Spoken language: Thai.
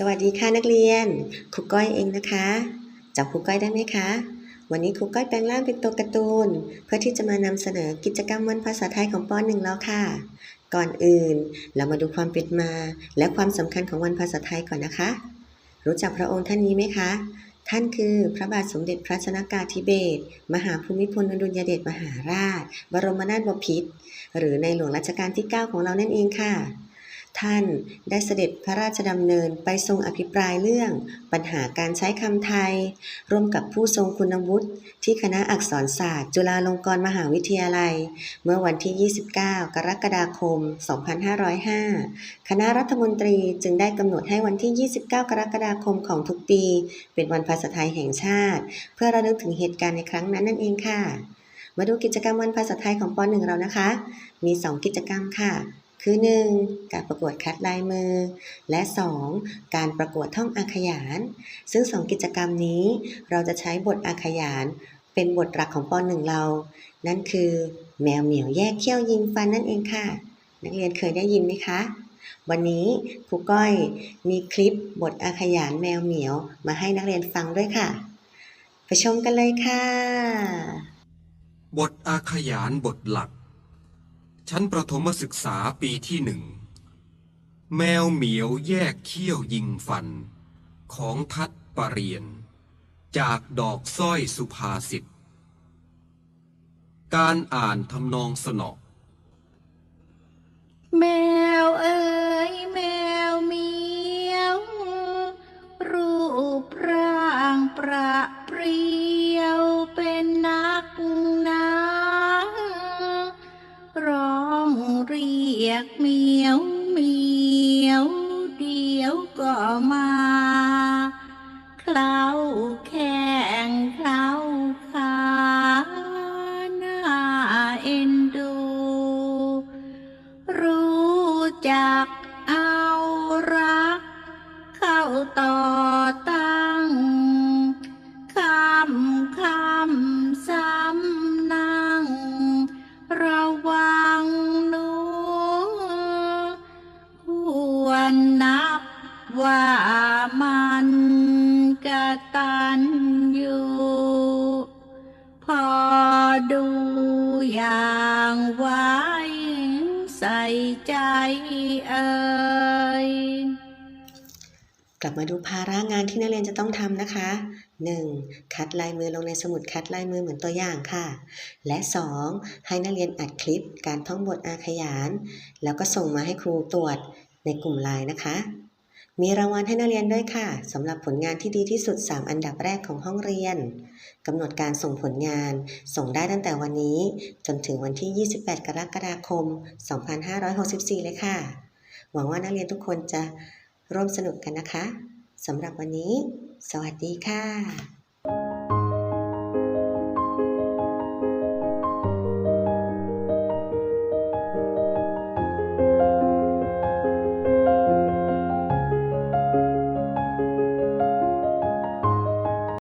สวัสดีค่ะนักเรียนครูก้อยเองนะคะจับครูก้อยได้ไหมคะ วันนี้ครูก้อยแปลงร่างเป็นตัวการ์ตูน เพื่อที่จะมานำเสนอกิจกรรมวันภาษาไทยของป .1 แล้วค่ะ ก่อนอื่น เรามาดูความเป็นมา และความสำคัญของวันภาษาไทยก่อนนะคะ รู้จักพระองค์ท่านนี้ไหมคะ ท่านคือพระบาทสมเด็จพระชนากาธิเบศรมหาภูมิพลอดุลยเดชมหาราช บรมนาถบพิตรหรือในหลวงรัชกาลที่ 9 ของเรานั่นเองค่ะ ท่านได้เสด็จพระราชดำเนินไปทรงอภิปรายเรื่อง ปัญหาการใช้คำไทย ร่วมกับผู้ทรงคุณวุฒิที่คณะอักษรศาสตร์ จุฬาลงกรณ์มหาวิทยาลัย เมื่อวันที่ 29 กรกฎาคม 2505 คณะรัฐมนตรีจึงได้กำหนดให้วันที่ 29 กรกฎาคมของทุกปี เป็นวันภาษาไทยแห่งชาติ เพื่อระลึกถึงเหตุการณ์ในครั้งนั้นนั่นเองค่ะ มาดูกิจกรรมวันภาษาไทยของป .1 เรานะคะ มี 2 กิจกรรมค่ะ คือ 1. การประกวดคัดลายมือ และ 2. การประกวดท่องอาขยาน ซึ่ง 2 กิจกรรมนี้เราจะใช้บทอาขยาน เป็นบทหลักของป .1 เรา นั่นคือ แมวเหมียวแยกเขี้ยวยิงฟันนั่นเองค่ะ นักเรียนเคยได้ยินไหมคะ วันนี้ครูก้อยมีคลิปบทอาขยานแมวเหมียวมาให้นักเรียนฟังด้วยค่ะ ไปชมกันเลยค่ะ บทอาขยานบทหลัก ชั้นประถมศึกษาปีที่หนึ่ง แมวเหมียวแยกเขี้ยวยิงฟัน ของทัดปรเรียน จากดอกสร้อยสุภาษิต การอ่านทำนองสนอ กเมียวเมียวเดียวก็มาเคล้าแข้งเคล้าขาหน้าเอ็นดู รู้จักเอารักเข้าต่อางไว้ใส่ใจเอ่ยกลับมาดูภาระงานที่นักเรียนจะต้องทำนะคะ 1. คัดลายมือลงในสมุดคัดลายมือเหมือนตัวอย่างค่ะ และ 2. ให้นักเรียนอัดคลิปการท่องบทอาขยาน แล้วก็ส่งมาให้ครูตรวจในกลุ่มไลน์นะคะ มีรางวัลให้นักเรียนด้วยค่ะสำหรับผลงานที่ดีที่สุด 3 อันดับแรกของห้องเรียนกำหนดการส่งผลงาน ส่งได้ตั้งแต่วันนี้ จนถึงวันที่ 28 กรกฎาคม 2564 เลยค่ะ หวังว่านักเรียนทุกคนจะร่วมสนุกกันนะคะสำหรับวันนี้ สวัสดีค่ะ